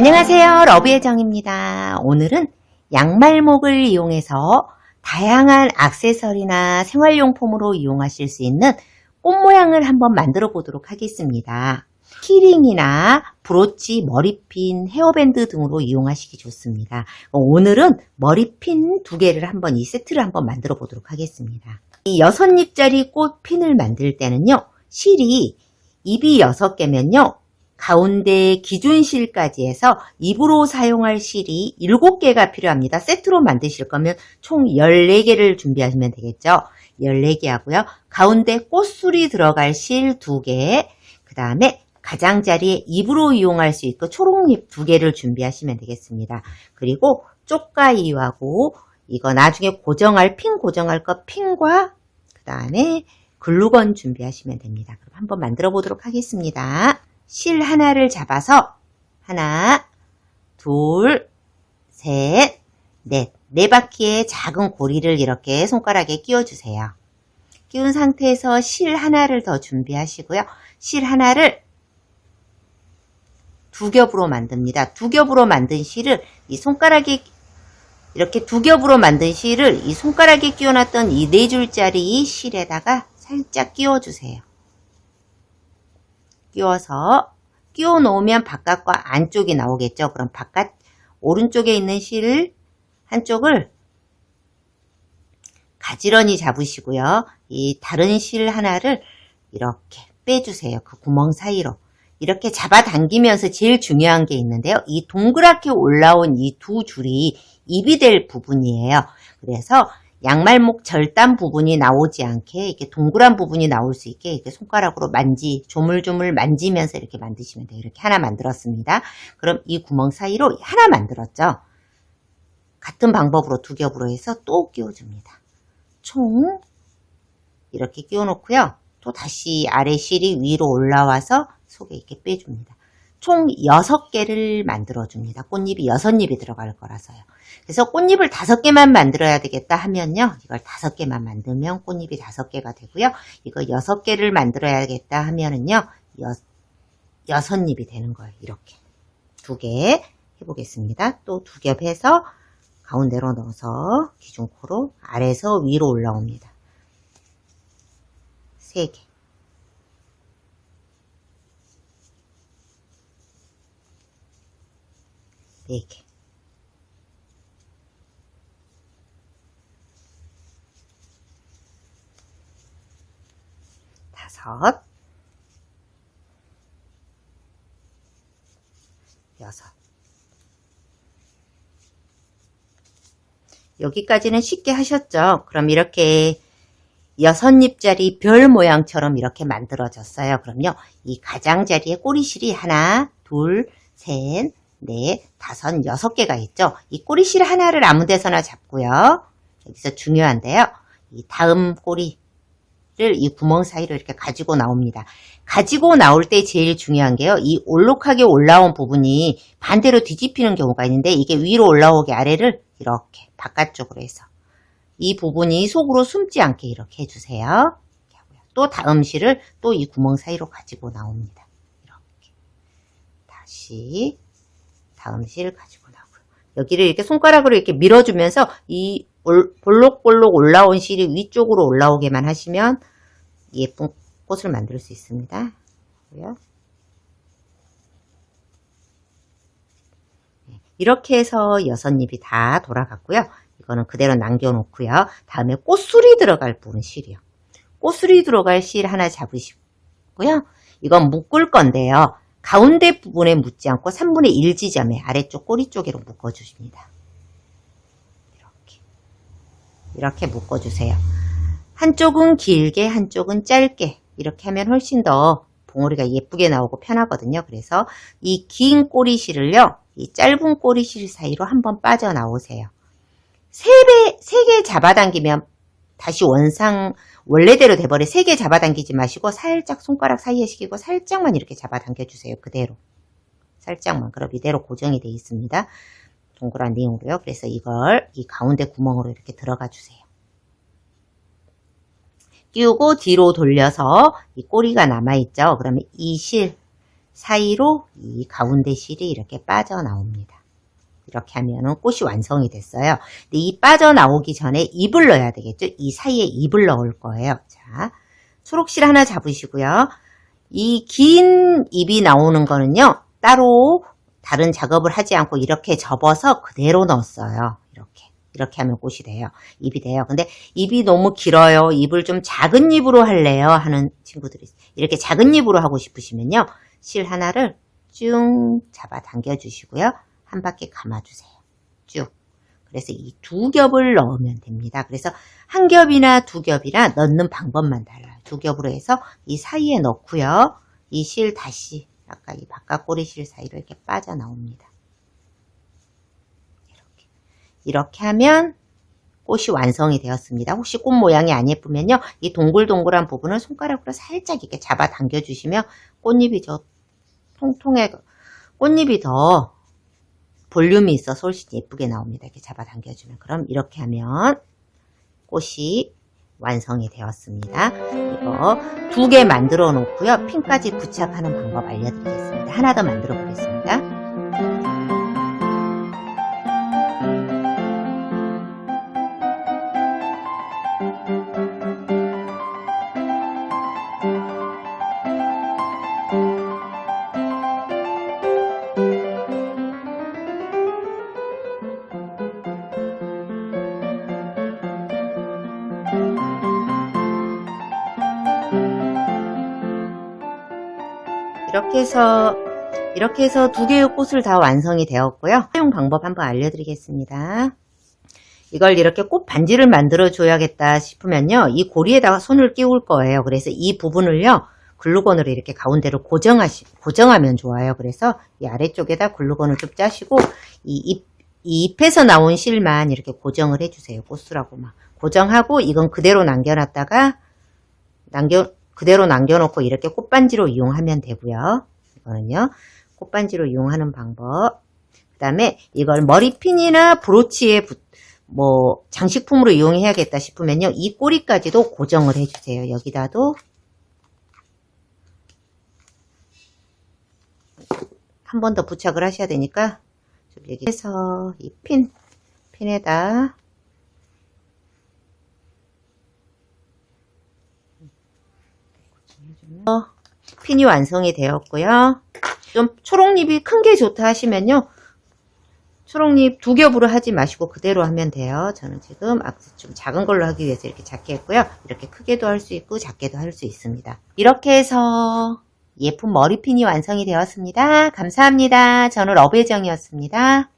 안녕하세요. 러브의 정입니다. 오늘은 양말목을 이용해서 다양한 액세서리나 생활용품으로 이용하실 수 있는 꽃 모양을 한번 만들어 보도록 하겠습니다. 키링이나 브로치, 머리핀, 헤어밴드 등으로 이용하시기 좋습니다. 오늘은 머리핀 두 개를 한번 이 세트를 한번 만들어 보도록 하겠습니다. 이 여섯 잎짜리 꽃핀을 만들 때는요, 실이 입이 여섯 개면요, 가운데 기준 실까지 해서 입으로 사용할 실이 7개가 필요합니다. 세트로 만드실 거면 총 14개를 준비하시면 되겠죠. 14개 하고요. 가운데 꽃술이 들어갈 실 2개, 그 다음에 가장자리에 입으로 이용할 수 있고 초록잎 2개를 준비하시면 되겠습니다. 그리고 쪽가이하고 이거 나중에 고정할 핀 고정할 거 핀과 그 다음에 글루건 준비하시면 됩니다. 그럼 한번 만들어 보도록 하겠습니다. 실 하나를 잡아서 하나, 둘, 셋, 넷. 네 바퀴의 작은 고리를 이렇게 손가락에 끼워주세요. 끼운 상태에서 실 하나를 더 준비하시고요. 실 하나를 두 겹으로 만듭니다. 두 겹으로 만든 실을 이 손가락에 이렇게 두 겹으로 만든 실을 이 손가락에 끼워놨던 이 네 줄짜리 실에다가 살짝 끼워주세요. 끼워서 끼워 놓으면 바깥과 안쪽이 나오겠죠. 그럼 바깥 오른쪽에 있는 실 한쪽을 가지런히 잡으시고요. 이 다른 실 하나를 이렇게 빼주세요. 그 구멍 사이로. 이렇게 잡아당기면서 제일 중요한 게 있는데요. 이 동그랗게 올라온 이 두 줄이 입이 될 부분이에요. 그래서 양말목 절단 부분이 나오지 않게 이렇게 동그란 부분이 나올 수 있게 이렇게 손가락으로 만지 조물조물 만지면서 이렇게 만드시면 돼요. 이렇게 하나 만들었습니다. 그럼 이 구멍 사이로 하나 만들었죠. 같은 방법으로 두 겹으로 해서 또 끼워줍니다. 총 이렇게 끼워 놓고요. 또 다시 아래 실이 위로 올라와서 속에 이렇게 빼줍니다. 총 6개를 만들어 줍니다. 꽃잎이 6잎이 들어갈 거라서요. 그래서 꽃잎을 5개만 만들어야 되겠다 하면요. 이걸 5개만 만들면 꽃잎이 5개가 되고요. 이거 6개를 만들어야겠다 하면은요. 6잎이 되는 거예요. 이렇게. 두 개 해보겠습니다. 또 두 겹 해서 가운데로 넣어서 기준코로 아래에서 위로 올라옵니다. 세 개. 네 개. 다섯. 여섯. 여기까지는 쉽게 하셨죠? 그럼 이렇게 여섯 잎짜리 별 모양처럼 이렇게 만들어졌어요. 그럼요, 이 가장자리에 꼬리실이 하나, 둘, 셋, 넷, 다섯, 여섯 개가 있죠. 이 꼬리실 하나를 아무 데서나 잡고요. 여기서 중요한데요. 이 다음 꼬리를 이 구멍 사이로 이렇게 가지고 나옵니다. 가지고 나올 때 제일 중요한 게요. 이 올록하게 올라온 부분이 반대로 뒤집히는 경우가 있는데 이게 위로 올라오게 아래를 이렇게 바깥쪽으로 해서 이 부분이 속으로 숨지 않게 이렇게 해주세요. 또 다음 실을 또 이 구멍 사이로 가지고 나옵니다. 이렇게 다시 다음 실 가지고 나오고요. 여기를 이렇게 손가락으로 이렇게 밀어주면서 이 볼록볼록 올라온 실이 위쪽으로 올라오게만 하시면 예쁜 꽃을 만들 수 있습니다. 네, 이렇게 해서 여섯 잎이 다 돌아갔고요. 이거는 그대로 남겨놓고요. 다음에 꽃술이 들어갈 부분 실이요. 꽃술이 들어갈 실 하나 잡으시고요. 이건 묶을 건데요. 가운데 부분에 묻지 않고 3분의 1 지점에 아래쪽 꼬리 쪽으로 묶어주십니다. 이렇게 이렇게 묶어주세요. 한쪽은 길게 한쪽은 짧게 이렇게 하면 훨씬 더 봉오리가 예쁘게 나오고 편하거든요. 그래서 이 긴 꼬리실을요. 이 짧은 꼬리실 사이로 한번 빠져나오세요. 세 배, 세개 잡아당기면 다시 원상, 원래대로 돼버려. 세개 잡아당기지 마시고 살짝 손가락 사이에 시키고 살짝만 이렇게 잡아당겨주세요. 그대로. 살짝만. 그럼 이대로 고정이 되어 있습니다. 동그란 링으로요. 그래서 이걸 이 가운데 구멍으로 이렇게 들어가 주세요. 끼우고 뒤로 돌려서 이 꼬리가 남아있죠. 그러면 이 실 사이로 이 가운데 실이 이렇게 빠져나옵니다. 이렇게 하면은 꽃이 완성이 됐어요. 근데 이 빠져나오기 전에 잎을 넣어야 되겠죠? 이 사이에 잎을 넣을 거예요. 자, 초록실 하나 잡으시고요. 이긴 잎이 나오는 거는요, 따로 다른 작업을 하지 않고 이렇게 접어서 그대로 넣었어요. 이렇게. 이렇게 하면 꽃이 돼요. 잎이 돼요. 근데 잎이 너무 길어요. 잎을 좀 작은 잎으로 할래요. 하는 친구들이. 이렇게 작은 잎으로 하고 싶으시면요. 실 하나를 쭉 잡아 당겨 주시고요. 한 바퀴 감아주세요. 쭉. 그래서 이 두 겹을 넣으면 됩니다. 그래서 한 겹이나 두 겹이나 넣는 방법만 달라요. 두 겹으로 해서 이 사이에 넣고요. 이 실 다시 아까 이 바깥 꼬리 실 사이로 이렇게 빠져나옵니다. 이렇게. 이렇게 하면 꽃이 완성이 되었습니다. 혹시 꽃 모양이 안 예쁘면요. 이 동글동글한 부분을 손가락으로 살짝 이렇게 잡아 당겨 주시면 꽃잎이 저 통통해 꽃잎이 더 볼륨이 있어서 훨씬 예쁘게 나옵니다. 이렇게 잡아 당겨주면. 그럼 이렇게 하면 꽃이 완성이 되었습니다. 이거 두 개 만들어 놓고요. 핀까지 부착하는 방법 알려드리겠습니다. 하나 더 만들어 보겠습니다. 이렇게 해서 이렇게 해서 두 개의 꽃을 다 완성이 되었고요. 사용 방법 한번 알려드리겠습니다. 이걸 이렇게 꽃 반지를 만들어 줘야겠다 싶으면요. 이 고리에다가 손을 끼울 거예요. 그래서 이 부분을요. 글루건으로 이렇게 가운데로 고정하시, 고정하면 좋아요. 그래서 이 아래쪽에다 글루건을 좀 짜시고 이 잎, 이 잎에서 나온 실만 이렇게 고정을 해주세요. 꽃수라고 막 고정하고 이건 그대로 남겨놨다가 남겨 그대로 남겨놓고 이렇게 꽃반지로 이용하면 되고요. 이거는요. 꽃반지로 이용하는 방법. 그 다음에 이걸 머리핀이나 브로치에 붙- 뭐 장식품으로 이용해야겠다 싶으면요. 이 꼬리까지도 고정을 해주세요. 여기다도 한 번 더 부착을 하셔야 되니까 좀 여기에서 이 핀, 핀에다 핀이 완성이 되었고요. 좀 초록잎이 큰 게 좋다 하시면요. 초록잎 두 겹으로 하지 마시고 그대로 하면 돼요. 저는 지금 악세 좀 작은 걸로 하기 위해서 이렇게 작게 했고요. 이렇게 크게도 할 수 있고 작게도 할 수 있습니다. 이렇게 해서 예쁜 머리핀이 완성이 되었습니다. 감사합니다. 저는 러베정이었습니다.